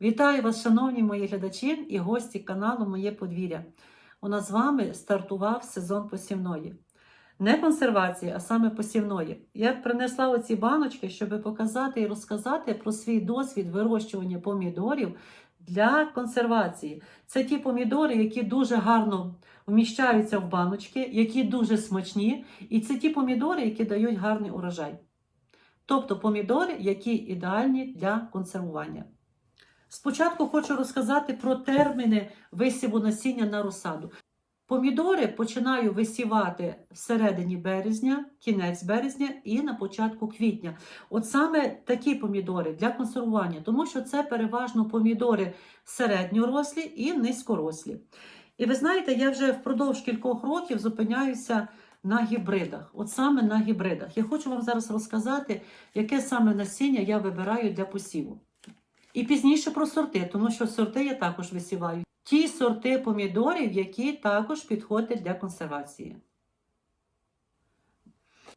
Вітаю вас, шановні мої глядачі і гості каналу Моє подвір'я. У нас з вами стартував сезон посівної. Не консервації, а саме посівної. Я принесла оці баночки, щоб показати і розказати про свій досвід вирощування помідорів для консервації. Це ті помідори, які дуже гарно вміщаються в баночки, які дуже смачні, і це ті помідори, які дають гарний урожай. Тобто помідори, які ідеальні для консервування. Спочатку хочу розказати про терміни висіву насіння на розсаду. Помідори починаю висівати всередині березня, кінець березня і на початку квітня. От саме такі помідори для консервування, тому що це переважно помідори середньорослі і низькорослі. І ви знаєте, я вже впродовж кількох років зупиняюся на гібридах. От саме на гібридах. Я хочу вам зараз розказати, яке саме насіння я вибираю для посіву. І пізніше про сорти, тому що сорти я також висіваю. Ті сорти помідорів, які також підходять для консервації.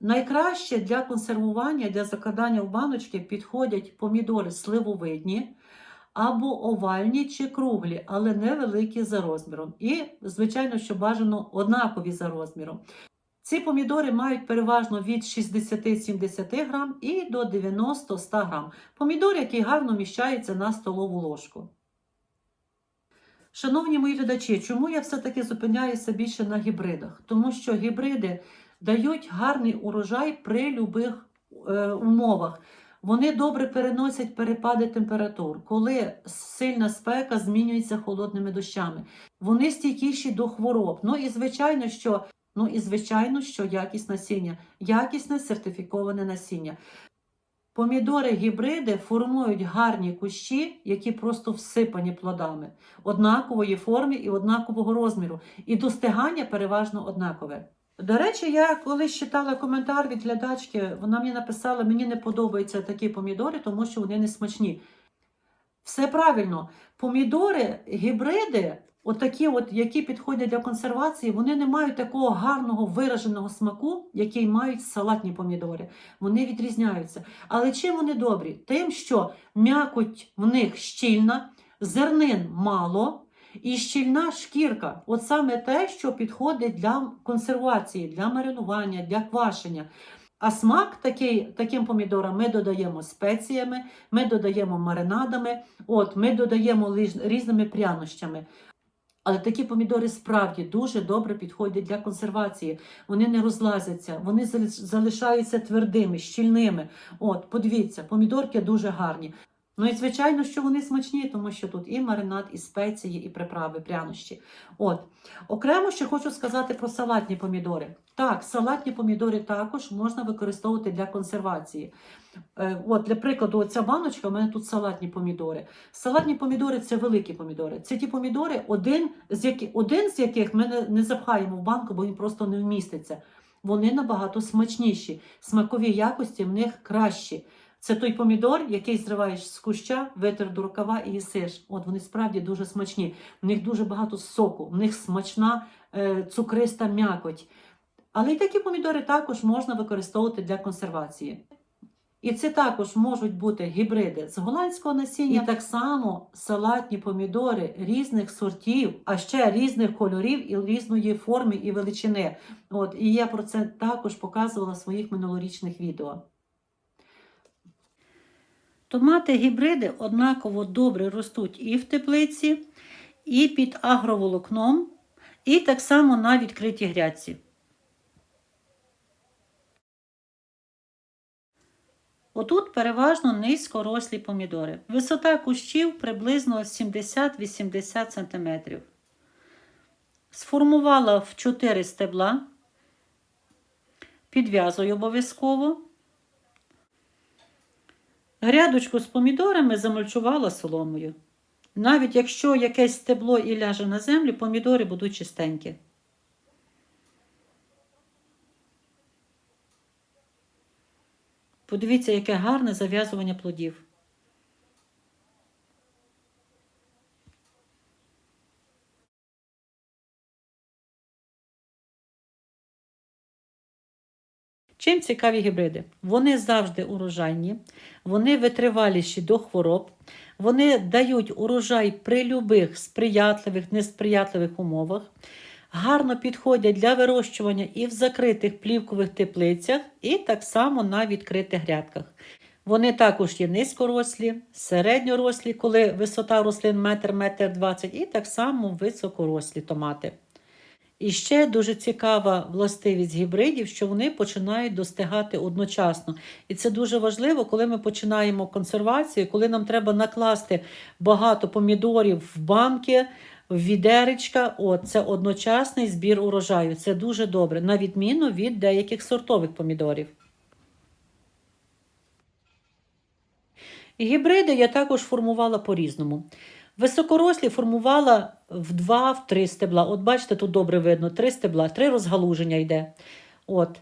Найкраще для консервування, для закладання в баночки підходять помідори сливовидні або овальні чи круглі, але невеликі за розміром. І, звичайно, що бажано однакові за розміром. Ці помідори мають переважно від 60-70 грам і до 90-100 грам. Помідор, який гарно вміщається на столову ложку. Шановні мої глядачі, чому я все-таки зупиняюся більше на гібридах? Тому що гібриди дають гарний урожай при любих е, умовах. Вони добре переносять перепади температур, коли сильна спека змінюється холодними дощами. Вони стійкіші до хвороб. Ну і звичайно, що Ну і звичайно, що якість насіння, якісне сертифіковане насіння. Помідори гібриди формують гарні кущі, які просто всипані плодами, однакової форми і однакового розміру. І достигання переважно однакове. До речі, я колись читала коментар від глядачки, вона мені написала, мені не подобаються такі помідори, тому що вони не смачні. Все правильно, помідори, гібриди Отакі, от, які підходять для консервації, вони не мають такого гарного вираженого смаку, який мають салатні помідори. Вони відрізняються. Але чим вони добрі? Тим, що м'якоть в них щільна, зернин мало і щільна шкірка. От саме те, що підходить для консервації, для маринування, для квашення. А смак такий, таким помідорам ми додаємо спеціями, ми додаємо маринадами, от, ми додаємо різними прянощами. Але такі помідори справді дуже добре підходять для консервації. Вони не розлазяться, вони залишаються твердими, щільними. От, подивіться, помідорки дуже гарні. Ну і звичайно, що вони смачні, тому що тут і маринад, і спеції, і приправи, прянощі. От. Окремо ще хочу сказати про салатні помідори. Так, салатні помідори також можна використовувати для консервації. Е, от, Для прикладу, оця баночка, у мене тут салатні помідори. Салатні помідори це великі помідори. Це ті помідори, один з яких, один з яких ми не, не запхаємо в банку, бо він просто не вміститься. Вони набагато смачніші, смакові якості в них кращі. Це той помідор, який зриваєш з куща, витер до рукава і їсиш. От вони справді дуже смачні. В них дуже багато соку, в них смачна е, цукриста м'якоть. Але й такі помідори також можна використовувати для консервації. І це також можуть бути гібриди з голландського насіння, і так само салатні помідори різних сортів, а ще різних кольорів і різної форми і величини. От, І я про це також показувала в своїх минулорічних відео. Томати гібриди однаково добре ростуть і в теплиці, і під агроволокном, і так само на відкритій грядці. Отут переважно низькорослі помідори. Висота кущів приблизно 70-80 см. Сформувала в 4 стебла, підв'язую обов'язково. Грядочку з помідорами замульчувала соломою. Навіть якщо якесь стебло і ляже на землю, помідори будуть чистенькі. Подивіться, яке гарне зав'язування плодів. Чим цікаві гібриди? Вони завжди урожайні, вони витриваліші до хвороб, Вони дають урожай при любих сприятливих, несприятливих умовах, гарно підходять для вирощування і в закритих плівкових теплицях, і так само на відкритих грядках. Вони також є низькорослі, середньорослі, коли висота рослин метр, метр двадцять, і так само високорослі томати. І ще дуже цікава властивість гібридів, що вони починають достигати одночасно. І це дуже важливо, коли ми починаємо консервацію, коли нам треба накласти багато помідорів в банки, в відеречка. От, це одночасний збір урожаю. Це дуже добре, на відміну від деяких сортових помідорів. Гібриди я також формувала по-різному. Високорослі формувала в 2-3 стебла. От бачите, тут добре видно: 3 стебла, 3 розгалуження йде. От.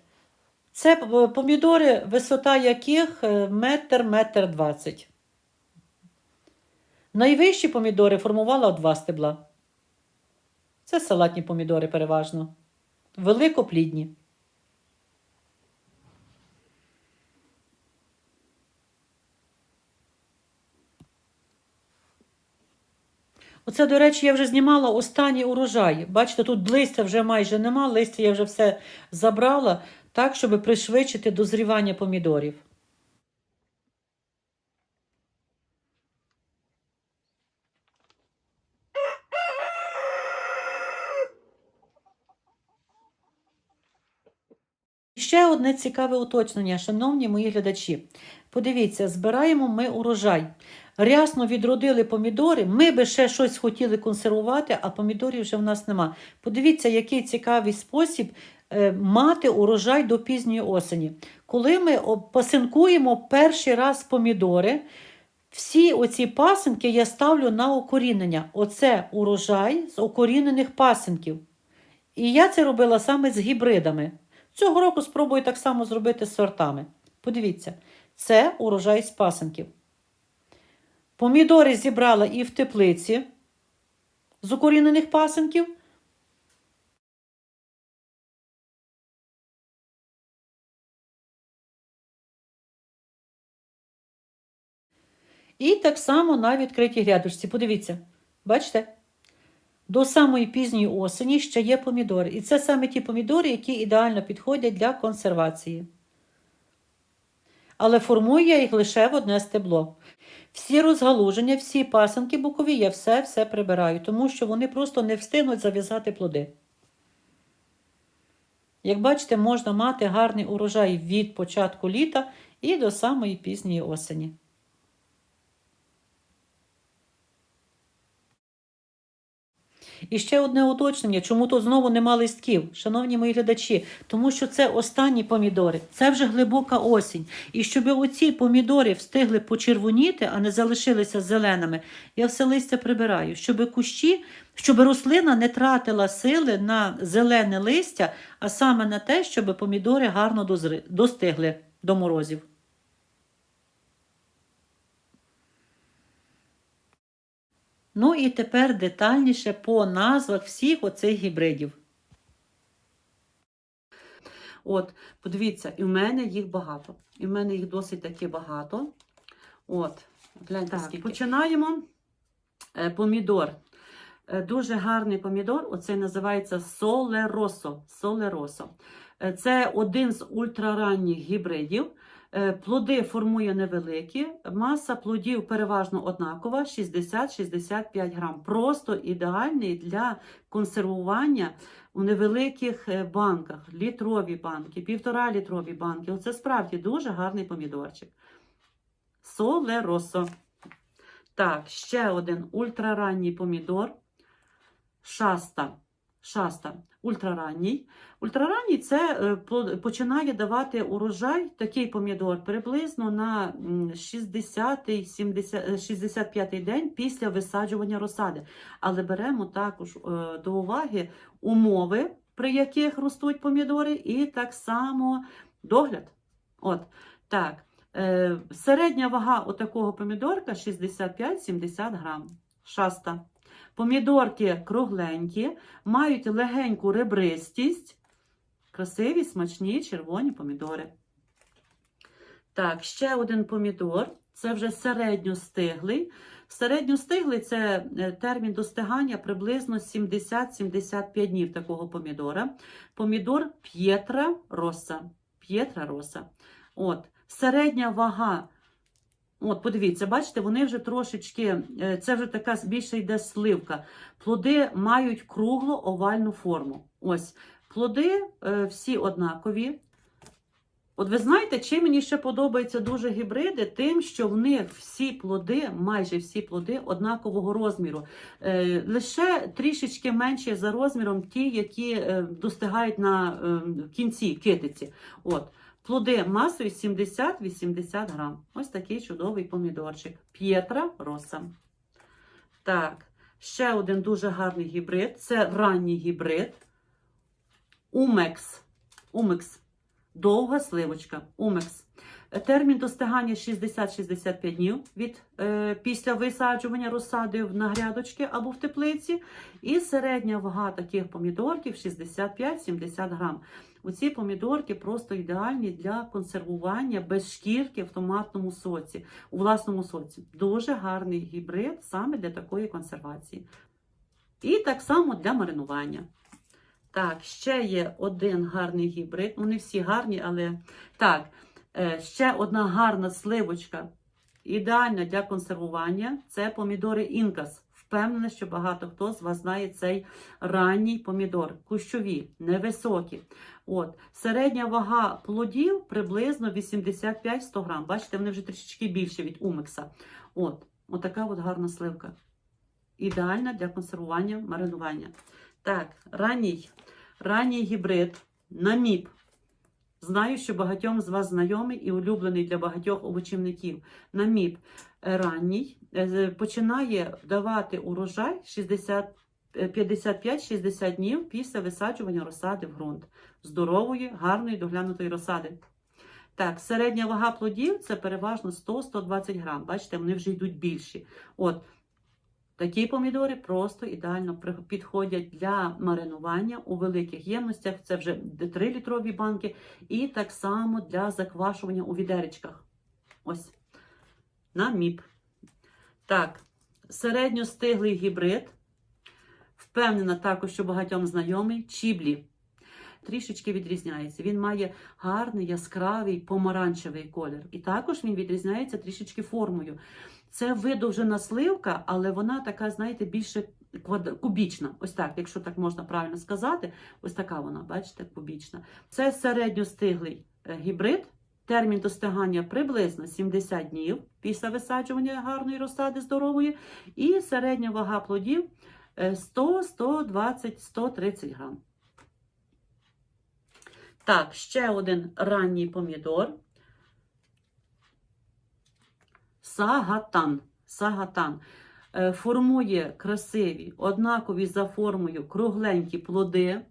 Це е, помідори, висота яких е, метр, метр двадцять. Найвищі помідори формувала в 2 стебла. Це салатні помідори переважно. Великоплідні. Оце, до речі, я вже знімала останній урожай. Бачите, тут листя вже майже нема, листя я вже все забрала, так, щоб пришвидшити дозрівання помідорів. Ще одне цікаве уточнення, шановні мої глядачі. Подивіться, збираємо ми урожай. Рясно відродили помідори. Ми би ще щось хотіли консервувати, а помідорів вже в нас нема. Подивіться, який цікавий спосіб е, мати урожай до пізньої осені. Коли ми пасинкуємо перший раз помідори, всі оці пасинки я ставлю на окорінення. Оце урожай з окорінених пасинків. І я це робила саме з гібридами. Цього року спробую так само зробити з сортами. Подивіться, це урожай з пасинків. Помідори зібрала і в теплиці з укорінених пасинків. І так само на відкритій грядочці. Подивіться, бачите? До самої пізньої осені ще є помідори. І це саме ті помідори, які ідеально підходять для консервації. Але формую я їх лише в одне стебло. Всі розгалуження, всі пасенки бокові, я все-все прибираю, тому що вони просто не встигнуть зав'язати плоди. Як бачите, можна мати гарний урожай від початку літа і до самої пізньої осені. І ще одне уточнення, чому тут знову нема листків, шановні мої глядачі, тому що це останні помідори, це вже глибока осінь. І щоб оці помідори встигли почервоніти, а не залишилися зеленими, я все листя прибираю, щоб кущі, щоб рослина не тратила сили на зелене листя, а саме на те, щоб помідори гарно достигли до морозів. Ну і тепер детальніше по назвах всіх оцих гібридів. От, подивіться, і в мене їх багато. І в мене їх досить таки багато. От, гляньте, Так, скільки. Починаємо. Е, помідор. Е, Дуже гарний помідор. Оцей називається Солеросо. Солеросо. Е, Це один з ультраранніх гібридів. Е, Плоди формує невеликі, маса плодів переважно однакова 60-65 грам. Просто ідеальний для консервування у невеликих е, банках, літрові банки, півтора літрові банки. Оце справді дуже гарний помідорчик. Солеросо. Так, ще один ультраранній помідор. Шаста. Шаста. Ультраранній. Ультраранній це е, починає давати урожай, такий помідор, приблизно на 60-й, 70, е, 65-й день після висаджування розсади. Але беремо також е, до уваги умови, при яких ростуть помідори, і так само догляд. От, так. Середня вага отакого помідорка 65-70 грам. Шаста. Помідорки кругленькі, мають легеньку ребристість. Красиві, смачні червоні помідори. Так, ще один помідор. Це вже середньостиглий. Середньостиглий це е, термін достигання приблизно 70-75 днів такого помідора. Помідор П'єтра Роса. П'єтра Роса. От. Середня вага. От, подивіться, бачите, вони вже трошечки, е, це вже така більше йде сливка. Плоди мають круглу овальну форму. Ось. Плоди е, всі однакові. От ви знаєте, чим мені ще подобаються дуже гібриди, тим, що в них всі плоди, майже всі плоди однакового розміру. Е, лише трішечки менші за розміром ті, які е, достигають на кінці китиці. От. Плоди масою 70-80 грам. Ось такий чудовий помідорчик. П'єтра роса. Так, ще один дуже гарний гібрид. Це ранній гібрид. Умекс. Умекс. Довга сливочка. Умекс. Термін достигання 60-65 днів від, е, після висаджування розсади на грядочки або в теплиці. І середня вага таких помідорків 65-70 грам. Оці помідорки просто ідеальні для консервування без шкірки в томатному соці, у власному соці. Дуже гарний гібрид саме для такої консервації. І так само для маринування. Так, ще є один гарний гібрид. Вони всі гарні, але так, е, ще одна гарна сливочка. Ідеальна для консервування це помідори інкас. Впевнена, що багато хто з вас знає цей ранній помідор. Кущові, невисокі. От. Середня вага плодів приблизно 85-100 грам. Бачите, вони вже трішечки більше від умекса. От. Отака от гарна сливка. Ідеальна для консервування, маринування. Так, ранній, ранній гібрид наміп. Знаю, що багатьом з вас знайомий і улюблений для багатьох овочівників. Наміп е, ранній е, починає давати урожай 60 е, 55-60 днів після висаджування розсади в ґрунт. Здорової, гарної доглянутої розсади. Так, середня вага плодів це переважно 100-120 грам. Бачите, вони вже йдуть більші. От, Такі помідори просто ідеально підходять для маринування у великих ємностях. Це вже 3-літрові банки, і так само для заквашування у відеречках. Ось. На міп. Так, середньостиглий гібрид. Впевнена також, що багатьом знайомий чіблі. Трішечки відрізняється. Він має гарний яскравий помаранчевий колір. І також він відрізняється трішечки формою. Це видовжена сливка, але вона така, знаєте, більше кубічна. Ось так, якщо так можна правильно сказати. Ось така вона, бачите, кубічна. Це середньостиглий е, гібрид. Термін достигання приблизно 70 днів після висаджування гарної розсади здорової. І середня вага плодів 100, 120, 130 грам. Так, ще один ранній помідор. Сагатан. Сагатан. Е, Формує красиві, однакові за формою кругленькі плоди,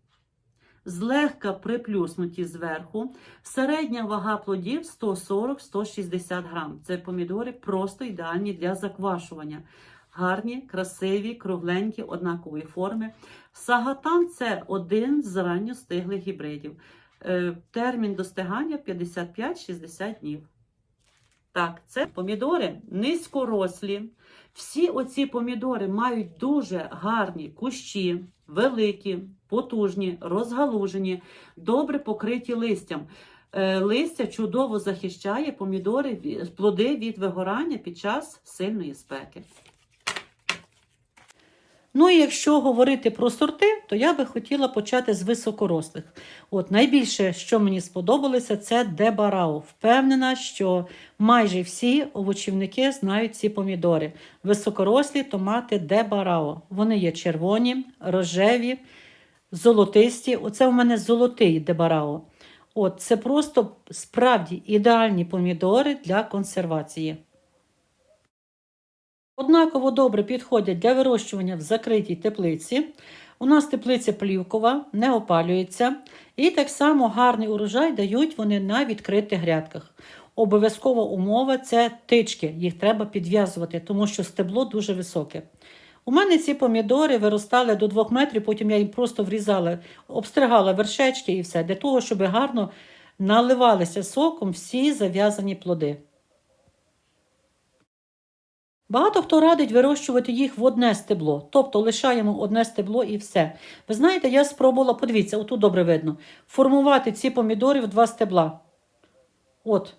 злегка приплюснуті зверху. Середня вага плодів 140-160 грам. Це помідори просто ідеальні для заквашування. Гарні, красиві, кругленькі, однакової форми. Сагатан це один з ранньостиглих гібридів. Е, Термін достигання 55-60 днів. Так, це помідори низькорослі. Всі оці помідори мають дуже гарні кущі, великі, потужні, розгалужені, добре покриті листям. Е, Листя чудово захищає помідори, плоди від вигорання під час сильної спеки. Ну і якщо говорити про сорти, то я би хотіла почати з високорослих. От найбільше, що мені сподобалося, це дебарао. Впевнена, що майже всі овочівники знають ці помідори. Високорослі томати дебарао. Вони є червоні, рожеві, золотисті. Оце у мене золотий дебарао. От це просто справді ідеальні помідори для консервації. Однаково добре підходять для вирощування в закритій теплиці. У нас теплиця плівкова, не опалюється. І так само гарний урожай дають вони на відкритих грядках. Обов'язкова умова це тички, їх треба підв'язувати, тому що стебло дуже високе. У мене ці помідори виростали до 2 метрів, потім я їм просто врізала, обстригала вершечки і все, для того, щоб гарно наливалися соком всі зав'язані плоди. Багато хто радить вирощувати їх в одне стебло, тобто лишаємо одне стебло і все. Ви знаєте, я спробувала, подивіться, отут добре видно, формувати ці помідори в два стебла. От,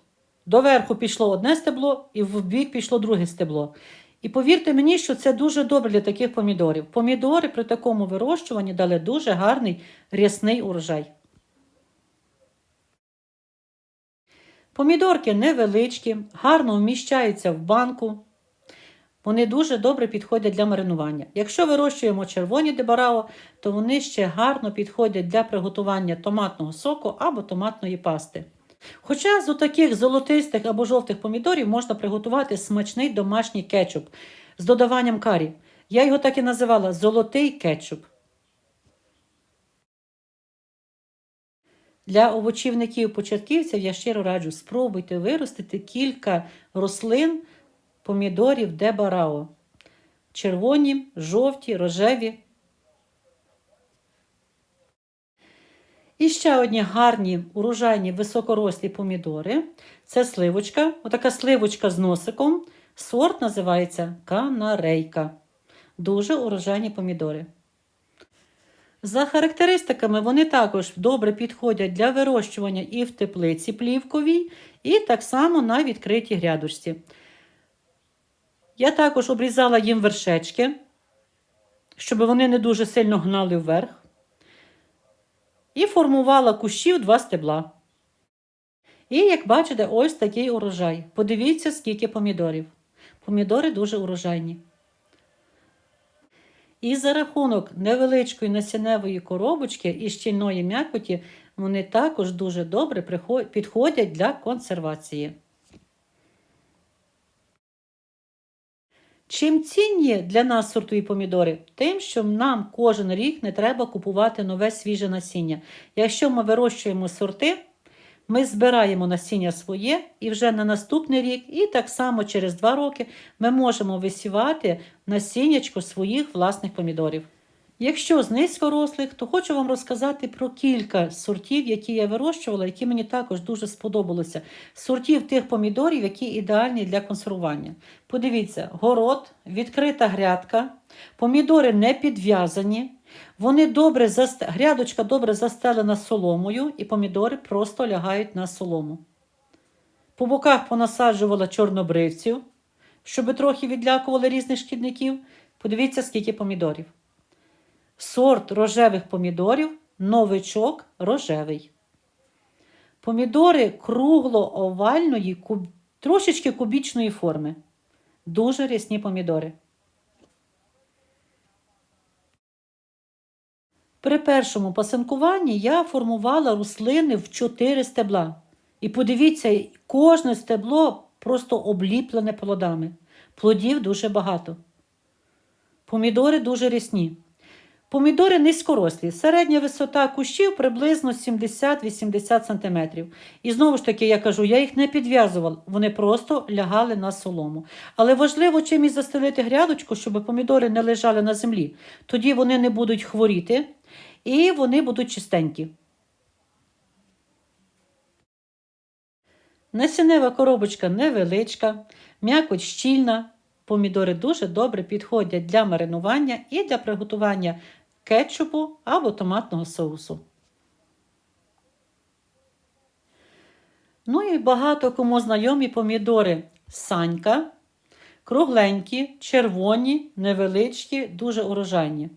доверху пішло одне стебло, і в бік пішло друге стебло. І повірте мені, що це дуже добре для таких помідорів. Помідори при такому вирощуванні дали дуже гарний рясний урожай. Помідорки невеличкі, гарно вміщаються в банку. Вони дуже добре підходять для маринування. Якщо вирощуємо червоні дебарао, то вони ще гарно підходять для приготування томатного соку або томатної пасти. Хоча з таких золотистих або жовтих помідорів можна приготувати смачний домашній кетчуп з додаванням карі. Я його так і називала золотий кетчуп. Для овочівників-початківців я щиро раджу спробуйте виростити кілька рослин помідорів дебарао. Червоні, жовті, рожеві. І ще одні гарні урожайні високорослі помідори. Це сливочка, отака сливочка з носиком. Сорт називається канарейка. Дуже урожайні помідори. За характеристиками, вони також добре підходять для вирощування і в теплиці плівковій, і так само на відкритій грядочці. Я також обрізала їм вершечки, щоб вони не дуже сильно гнали вверх. І формувала кущів два стебла. І, як бачите, ось такий урожай. Подивіться, скільки помідорів. Помідори дуже урожайні. І за рахунок невеличкої насінневої коробочки і щільної м'якоті вони також дуже добре підходять для консервації. Чим цінні для нас сортові помідори? Тим, що нам кожен рік не треба купувати нове свіже насіння. Якщо ми вирощуємо сорти, ми збираємо насіння своє і вже на наступний рік, і так само через два роки ми можемо висівати насіннячко своїх власних помідорів. Якщо з низькорослих, то хочу вам розказати про кілька сортів, які я вирощувала, які мені також дуже сподобалися. Сортів тих помідорів, які ідеальні для консервування. Подивіться, город, відкрита грядка, помідори не підв'язані, вони добре заст... грядочка добре застелена соломою, і помідори просто лягають на солому. По боках понасаджувала чорнобривців, щоб трохи відлякували різних шкідників. Подивіться, скільки помідорів. Сорт рожевих помідорів новичок рожевий. Помідори кругло-овальної, куб... трошечки кубічної форми. Дуже рясні помідори. При першому пасинкуванні я формувала рослини в 4 стебла. І подивіться, кожне стебло просто обліплене плодами. Плодів дуже багато. Помідори дуже рясні. Помідори низькорослі, середня висота кущів приблизно 70-80 см. І знову ж таки, я кажу, я їх не підв'язувала, вони просто лягали на солому. Але важливо чимось застелити грядочку, щоб помідори не лежали на землі. Тоді вони не будуть хворіти і вони будуть чистенькі. Насінева коробочка невеличка, м'якоть щільна. Помідори дуже добре підходять для маринування і для приготування кетчупу або томатного соусу. Ну і багато кому знайомі помідори санька, кругленькі, червоні, невеличкі, дуже урожайні.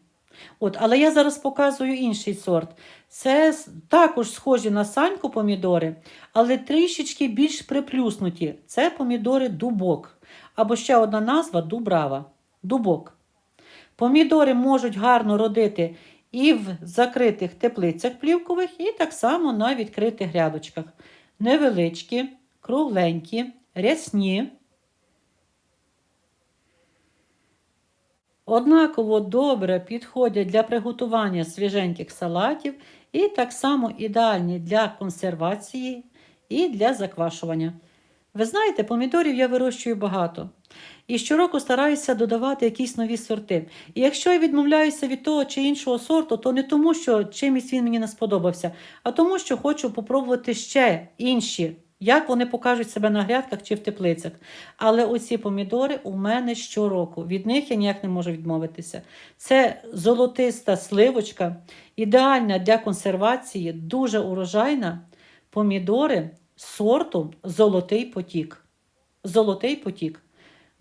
От, Але я зараз показую інший сорт. Це також схожі на саньку помідори, але трішечки більш приплюснуті. Це помідори дубок. Або ще одна назва дубрава. Дубок. Помідори можуть гарно родити і в закритих теплицях плівкових, і так само на відкритих грядочках. Невеличкі, кругленькі, рясні. Однаково добре підходять для приготування свіженьких салатів і так само ідеальні для консервації і для заквашування. Ви знаєте, помідорів я вирощую багато. І щороку стараюся додавати якісь нові сорти. І якщо я відмовляюся від того чи іншого сорту, то не тому, що чимось він мені не сподобався, а тому, що хочу попробувати ще інші як вони покажуть себе на грядках чи в теплицях. Але оці помідори у мене щороку. Від них я ніяк не можу відмовитися. Це золотиста сливочка, ідеальна для консервації, дуже урожайна. Помідори сорту Золотий потік. Золотий потік.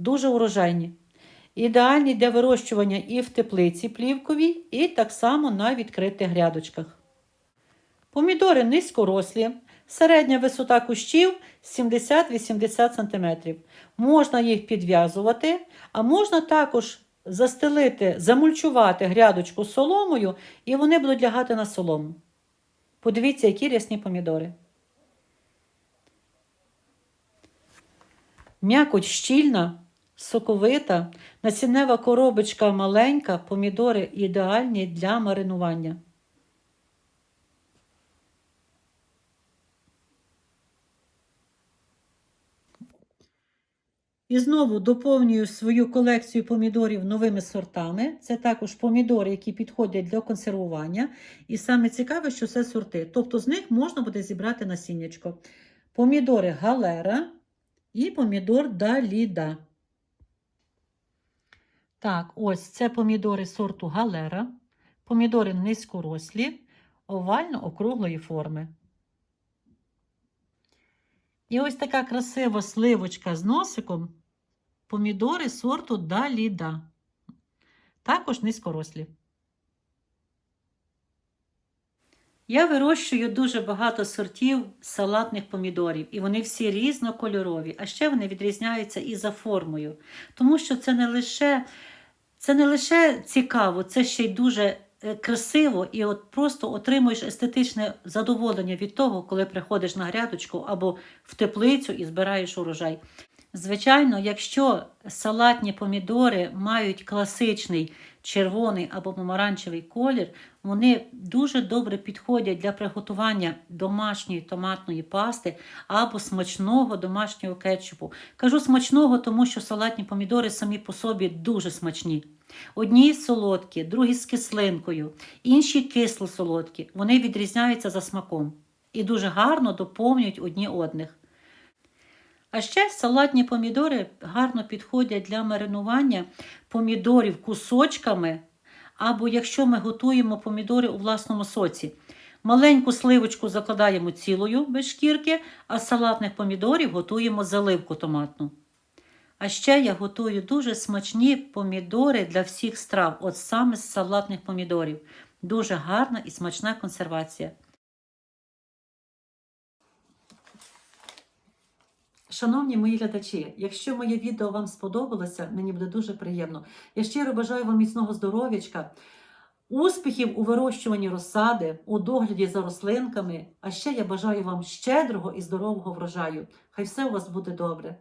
Дуже урожайні. Ідеальні для вирощування і в теплиці плівковій, і так само на відкритих грядочках. Помідори низькорослі, середня висота кущів 70-80 см. Можна їх підв'язувати, а можна також застелити, замульчувати грядочку соломою, і вони будуть лягати на солому. Подивіться, які рясні помідори. М'якоть щільна, соковита, насіннева коробочка маленька, помідори ідеальні для маринування. І знову доповнюю свою колекцію помідорів новими сортами. Це також помідори, які підходять для консервування. І саме цікаве, що це сорти. Тобто з них можна буде зібрати насіннячко. Помідори галера і помідор Даліда. Так, ось це помідори сорту галера. Помідори низькорослі, овально-округлої форми. І ось така красива сливочка з носиком. Помідори сорту Даліда. Також низькорослі. Я вирощую дуже багато сортів салатних помідорів, і вони всі різнокольорові, а ще вони відрізняються і за формою. Тому що це не лише, це не лише цікаво, це ще й дуже е, красиво, і от просто отримуєш естетичне задоволення від того, коли приходиш на грядочку або в теплицю і збираєш урожай. Звичайно, якщо салатні помідори мають класичний червоний або помаранчевий колір, вони дуже добре підходять для приготування домашньої томатної пасти або смачного домашнього кетчупу. Кажу смачного, тому що салатні помідори самі по собі дуже смачні. Одні солодкі, другі з кислинкою, інші кисло-солодкі. Вони відрізняються за смаком і дуже гарно доповнюють одні одних. А ще салатні помідори гарно підходять для маринування помідорів кусочками, або якщо ми готуємо помідори у власному соці. Маленьку сливочку закладаємо цілою без шкірки, а салатних помідорів готуємо заливку томатну. А ще я готую дуже смачні помідори для всіх страв, от саме з салатних помідорів. Дуже гарна і смачна консервація. Шановні мої глядачі, якщо моє відео вам сподобалося, мені буде дуже приємно. Я щиро бажаю вам міцного здоров'ячка, успіхів у вирощуванні розсади, у догляді за рослинками. А ще я бажаю вам щедрого і здорового врожаю. Хай все у вас буде добре.